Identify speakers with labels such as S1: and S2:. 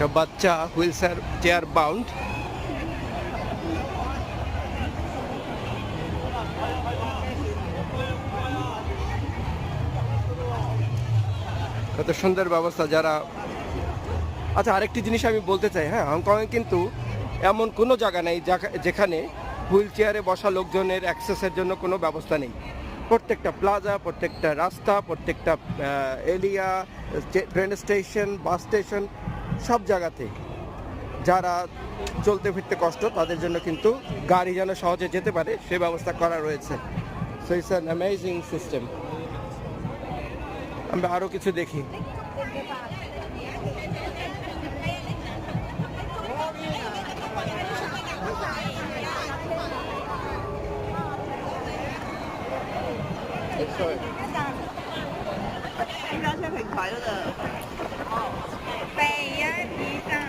S1: একটা বাচ্চা wheel chair bound. কত সুন্দর ব্যবস্থা যারা আচ্ছা আরেকটি জিনিস আমি বলতে চাই হ্যাঁ হংকংয়ে কিন্তু এমন কোনো জায়গা নেই যেখানে হুইল চেয়ারে বসা লোকজনের অ্যাক্সেসের জন্য কোনো ব্যবস্থা নেই। প্রত্যেকটা প্লাজা, প্রত্যেকটা রাস্তা, প্রত্যেকটা area train station, bus station সব জায়গাতে। যারা চলতে ফিরতে কষ্ট, তাদের জন্য কিন্তু গাড়ি যেন সহজে যেতে পারে, সে ব্যবস্থা করা রয়েছে। So it's an amazing system আমরা আরও কিছু দেখি.
S2: 公交车挺快乐的，一。